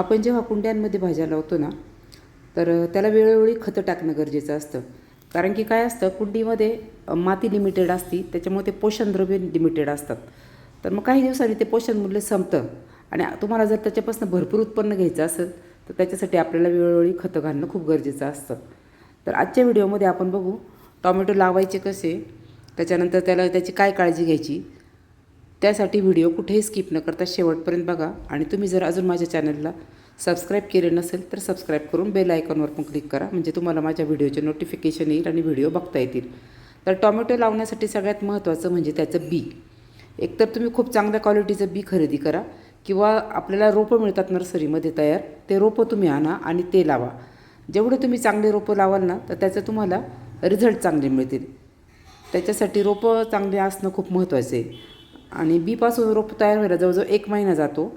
आपण जेव्हा कुंड्यांमध्ये भाज्या लावतो ना तर त्याला वेळोवेळी खतं टाकणं गरजेचं असतं. कारण की काय असतं कुंडीमध्ये माती लिमिटेड असती त्याच्यामुळे ते पोषणद्रव्य लिमिटेड असतात. तर मग काही दिवसांनी ते पोषण मूल्य संपतं. आणि तुम्हाला जर त्याच्यापासून भरपूर उत्पन्न घ्यायचं असेल तर त्याच्यासाठी आपल्याला वेळोवेळी खतं घालणं खूप गरजेचं असतं. तर आजच्या व्हिडिओमध्ये आपण बघू टॉमॅटो लावायचे कसे त्याच्यानंतर त्याला त्याची काय काळजी घ्यायची त्यासाठी व्हिडिओ कुठेही स्किप न करता शेवटपर्यंत बघा. आणि तुम्ही जर अजून माझ्या चॅनलला सबस्क्राईब केले नसेल तर सबस्क्राईब करून बेल आयकॉनवर पण क्लिक करा. म्हणजे तुम्हाला माझ्या व्हिडिओचे नोटिफिकेशन येईल आणि व्हिडिओ बघता येतील. तर टॉमॅटो लावण्यासाठी सगळ्यात महत्त्वाचं म्हणजे त्याचं बी. एकतर तुम्ही खूप चांगल्या क्वालिटीचं बी खरेदी करा किंवा आपल्याला रोपं मिळतात नर्सरीमध्ये तयार ते रोपं तुम्ही आणा आणि ते लावा. जेवढे तुम्ही चांगले रोपं लावाल ना तर त्याचं तुम्हाला रिझल्ट चांगले मिळतील. त्याच्यासाठी रोपं चांगले असणं खूप महत्त्वाचं आहे. आणि बीपासून रोप तयार व्हायला जवळजवळ एक महिना जातो.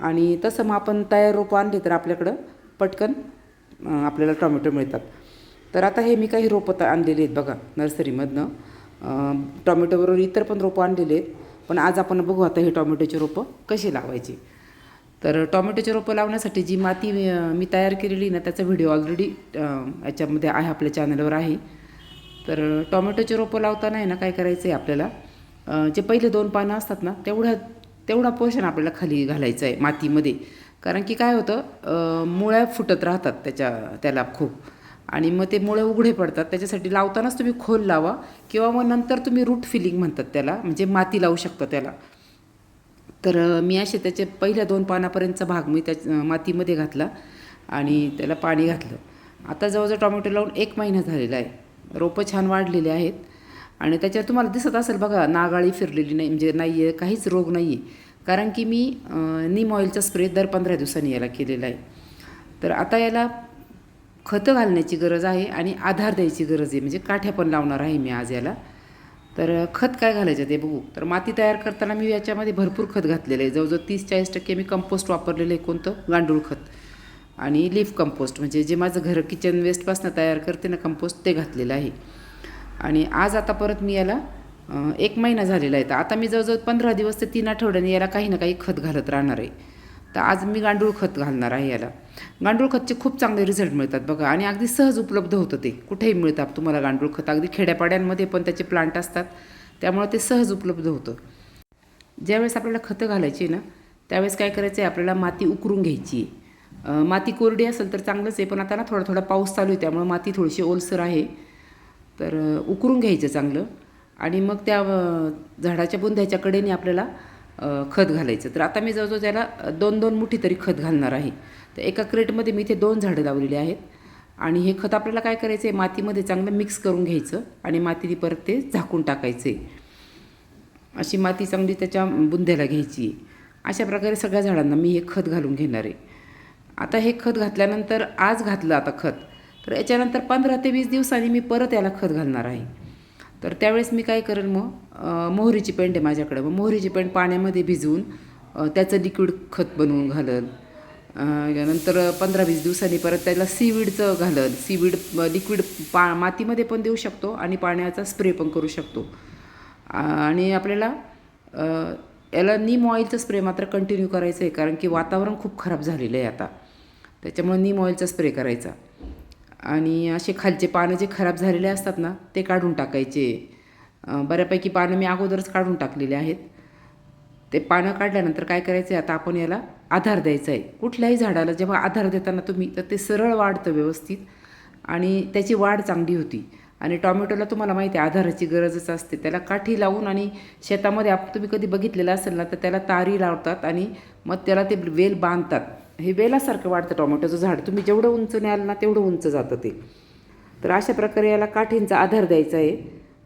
आणि तसं मग आपण तयार रोपं आणले तर आपल्याकडं पटकन आपल्याला टोमॅटो मिळतात. तर आता हे मी काही रोपं तर आणलेली आहेत बघा नर्सरीमधनं. टॉमॅटोबरोबर टोमॅटोबरोबर इतर पण रोपं आणलेली आहेत. पण आज आपण बघू आता हे टोमॅटोचे रोपं कशी लावायची. तर टोमॅटोचे रोपं लावण्यासाठी जी माती मी तयार केलेली ना त्याचा व्हिडिओ ऑलरेडी याच्यामध्ये आहे आपल्या चॅनलवर आहे. तर टोमॅटोचे रोपं लावताना आहे ना काय करायचं आहे आपल्याला? जे पहिले दोन पानं असतात ना तेवढ्या तेवढा पोषण आपल्याला खाली घालायचं आहे मातीमध्ये. कारण की काय होतं मुळ्या फुटत राहतात त्याच्या त्याला खूप. आणि मग ते मुळे उघडे पडतात. त्याच्यासाठी लावतानाच तुम्ही खोल लावा किंवा मग नंतर तुम्ही रूट फिलिंग म्हणतात त्याला म्हणजे माती लावू शकता त्याला. तर मी असे त्याचे पहिल्या दोन पानापर्यंतचा भाग मी त्या मातीमध्ये घातला आणि त्याला पाणी घातलं. आता जवळजवळ टोमॅटो लावून एक महिना झालेला आहे. रोपं छान वाढलेले आहेत. आणि त्याच्यावर तुम्हाला दिसत असेल बघा नागाळी फिरलेली नाही म्हणजे नाही आहे काहीच रोग नाही आहे कारण की मी नीम ऑइलचा स्प्रे दर पंधरा दिवसांनी याला केलेला आहे. तर आता याला खतं घालण्याची गरज आहे आणि आधार द्यायची गरज आहे. म्हणजे काठ्या पण लावणार आहे मी आज याला. तर खत काय घालायचं ते बघू. तर माती तयार करताना मी याच्यामध्ये भरपूर खत घातलेलं आहे. जवळजवळ तीस चाळीस टक्के मी कंपोस्ट वापरलेलं आहे कोणतं? गांडूळ खत. आणि लीफ कंपोस्ट म्हणजे जे माझं घर किचन वेस्टपासून तयार करते ना कंपोस्ट ते घातलेलं आहे. आणि आज आता परत मी याला एक महिना झालेला आहे. तर आता मी जवळजवळ पंधरा दिवस ते तीन आठवड्याने याला काही ना काही खत घालत राहणार आहे. तर आज मी गांडूळ खत घालणार आहे याला. गांडूळ खतचे खूप चांगले रिझल्ट मिळतात बघा आणि अगदी सहज उपलब्ध होतं ते. कुठेही मिळतात तुम्हाला गांडूळ खत. अगदी खेड्यापाड्यांमध्ये पण त्याचे प्लांट असतात. त्यामुळे ते सहज उपलब्ध होतं. ज्यावेळेस आपल्याला खतं घालायची ना त्यावेळेस काय करायचं आहे? आपल्याला माती उकरून घ्यायची आहे. माती कोरडी असेल तर चांगलंच आहे. पण आता ना थोडा थोडा पाऊस चालू आहे त्यामुळे माती थोडीशी ओलसर आहे. तर उकरून घ्यायचं चांगलं आणि मग त्या झाडाच्या बुंध्याच्या कडेने आपल्याला खत घालायचं. तर आता मी जवळजवळ त्याला दोन दोन मुठी तरी खत घालणार आहे. तर एका क्रेटमध्ये मी इथे दोन झाडं लावलेली आहेत आणि हे खत आपल्याला काय करायचं आहे मातीमध्ये चांगलं मिक्स करून घ्यायचं आणि मातीने परत ते झाकून टाकायचं आहे अशी माती चांगली त्याच्या बुंध्याला घ्यायची. आहे अशा प्रकारे सगळ्या झाडांना मी हे खत घालून घेणार आहे. आता हे खत घातल्यानंतर आज घातलं आता खत. तर याच्यानंतर पंधरा ते वीस दिवसांनी मी परत याला खत घालणार आहे. तर त्यावेळेस मी काय करेन मग मोहरीची पेंट आहे माझ्याकडे. मग मोहरीची पेंट पाण्यामध्ये भिजवून त्याचं लिक्विड खत बनवून घालन नंतर पंधरा वीस दिवसांनी परत त्याला सीवीडचं घालन सीवीड लिक्विड पा मातीमध्ये पण देऊ शकतो आणि पाण्याचा स्प्रे पण करू शकतो. आणि आपल्याला याला नीम ऑइलचा स्प्रे मात्र कंटिन्यू करायचं आहे कारण की वातावरण खूप खराब झालेलं आहे आता. त्याच्यामुळे नीम ऑइलचा स्प्रे करायचा. आणि असे खालचे पानं जे खराब झालेले असतात ना ते काढून टाकायचे. बऱ्यापैकी पानं मी अगोदरच काढून टाकलेले आहेत. ते पानं काढल्यानंतर काय करायचं आहे आता आपण याला आधार द्यायचा आहे कुठल्याही झाडाला जेव्हा आधार देताना तुम्ही तर ते सरळ वाढतं व्यवस्थित आणि त्याची वाढ चांगली होती. आणि टॉमॅटोला तुम्हाला माहिती आहे आधाराची गरजच असते. त्याला काठी लावून आणि शेतामध्ये आप तुम्ही कधी बघितलेलं असेल ना तर त्याला तारी लावतात आणि मग त्याला ते वेल बांधतात. हे वेलासारखं वाढतं टोमॅटोचं झाड. तुम्ही जेवढं उंच न्याल ना तेवढं उंच जातं ते. तर अशा प्रकारे याला काठींचा आधार द्यायचा आहे.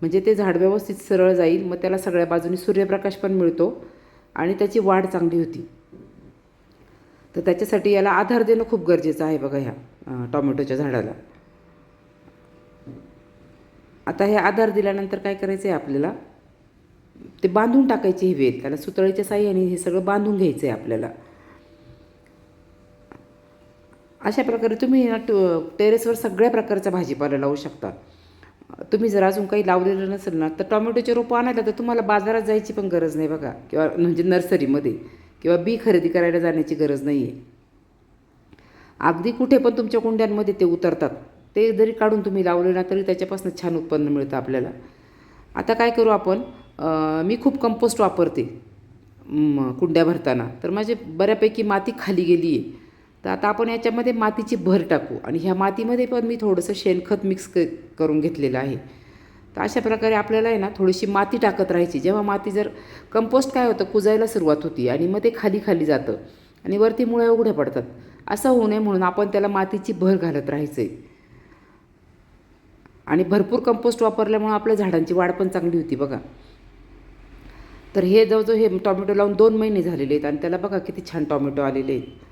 म्हणजे ते झाड व्यवस्थित सरळ जाईल मग त्याला सगळ्या बाजूनी सूर्यप्रकाश पण मिळतो आणि त्याची वाढ चांगली होती. तर त्याच्यासाठी याला आधार देणं खूप गरजेचं आहे बघा ह्या टोमॅटोच्या टॉमॅटोच्या झाडाला. आता हे आधार दिल्यानंतर काय करायचं आहे आपल्याला? ते बांधून टाकायचे हे वेल. त्याला सुतळीच्या साह्याने हे सगळं बांधून घ्यायचं आहे आपल्याला. अशा प्रकारे तुम्ही ना ट- टेरेसवर सगळ्या प्रकारचा भाजीपाला लावू शकता. तुम्ही जर अजून काही लावलेलं नसेल ना तर टोमॅटोचे रोपं आणायला तर तुम्हाला बाजारात जायची पण गरज नाही बघा. किंवा म्हणजे नर्सरीमध्ये किंवा बी खरेदी करायला जाण्याची गरज नाही आहे अगदी कुठे पण तुमच्या कुंड्यांमध्ये ते उतरतात. ते जरी काढून तुम्ही लावले ना तरी त्याच्यापासून छान उत्पन्न मिळतं आपल्याला. आता काय करू आपण? मी खूप कंपोस्ट वापरते कुंड्या भरताना. तर माझे बऱ्यापैकी माती खाली गेली आहे तर आता आपण याच्यामध्ये मातीची भर टाकू. आणि ह्या मातीमध्ये पण मी थोडंसं शेणखत मिक्स क करून घेतलेलं आहे. तर अशा प्रकारे आपल्याला आहे ना थोडीशी माती टाकत राहायची. जेव्हा माती जर कंपोस्ट काय होतं कुजायला सुरुवात होती आणि मग ते खाली खाली जातं आणि वरती मुळ्या उघड्या पडतात. असं होऊ नये म्हणून आपण त्याला मातीची भर घालत राहायचं आहे आणि भरपूर कंपोस्ट वापरल्यामुळं आपल्या झाडांची वाढ पण चांगली होती बघा. तर हे जवळजवळ हे टॉमॅटो लावून दोन महिने झालेले आहेत आणि त्याला बघा किती छान टॉमॅटो आलेले आहेत.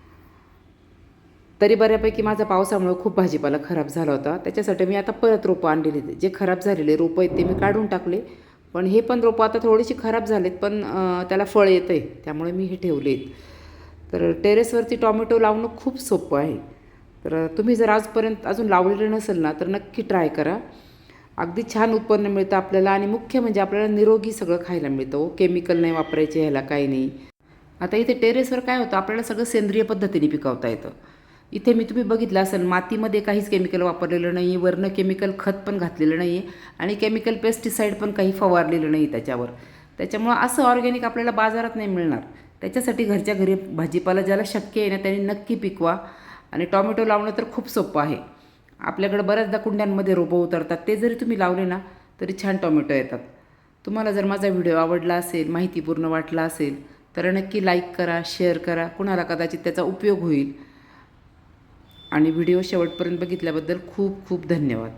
तरी बऱ्यापैकी माझा पावसामुळे खूप भाजीपाला खराब झाला होता. त्याच्यासाठी मी आता परत रोपं आणलेली जे खराब झालेले रोपं आहेत ते मी काढून टाकले. पण हे पण रोपं आता थोडीशी खराब झालेत पण त्याला फळ येतं आहे त्यामुळे मी हे ठेवले आहेत. तर टेरेसवरती टॉमॅटो लावणं खूप सोपं आहे. तर तुम्ही जर आजपर्यंत अजून लावलेलं नसेल ना तर नक्की ट्राय करा. अगदी छान उत्पन्न मिळतं आपल्याला आणि मुख्य म्हणजे आपल्याला निरोगी सगळं खायला मिळतं. हो, केमिकल नाही वापरायचे ह्याला काही नाही. आता इथे टेरेसवर काय होतं आपल्याला सगळं सेंद्रिय पद्धतीने पिकवता येतं. इथे मी तुम्ही बघितलं असेल मातीमध्ये काहीच केमिकल वापरलेलं नाही आहे वरनं केमिकल खत पण घातलेलं नाही आहे आणि केमिकल पेस्टिसाईड पण काही फवारलेलं नाही त्याच्यावर. त्याच्यामुळं असं ऑर्गॅनिक आपल्याला बाजारात नाही मिळणार. त्याच्यासाठी घरच्या घरी भाजीपाला ज्याला शक्य आहे ना त्यांनी नक्की पिकवा आणि टॉमॅटो लावणं तर खूप सोपं आहे. आपल्याकडे बऱ्याचदा कुंड्यांमध्ये रोपं उतरतात ते जरी तुम्ही लावले ना तरी छान टॉमॅटो येतात. तुम्हाला जर माझा व्हिडिओ आवडला असेल माहितीपूर्ण वाटला असेल तर नक्की लाईक करा शेअर करा. कुणाला कदाचित त्याचा उपयोग होईल. आणि व्हिडिओ शेवटपर्यंत बघितल्याबद्दल खूप खूप धन्यवाद.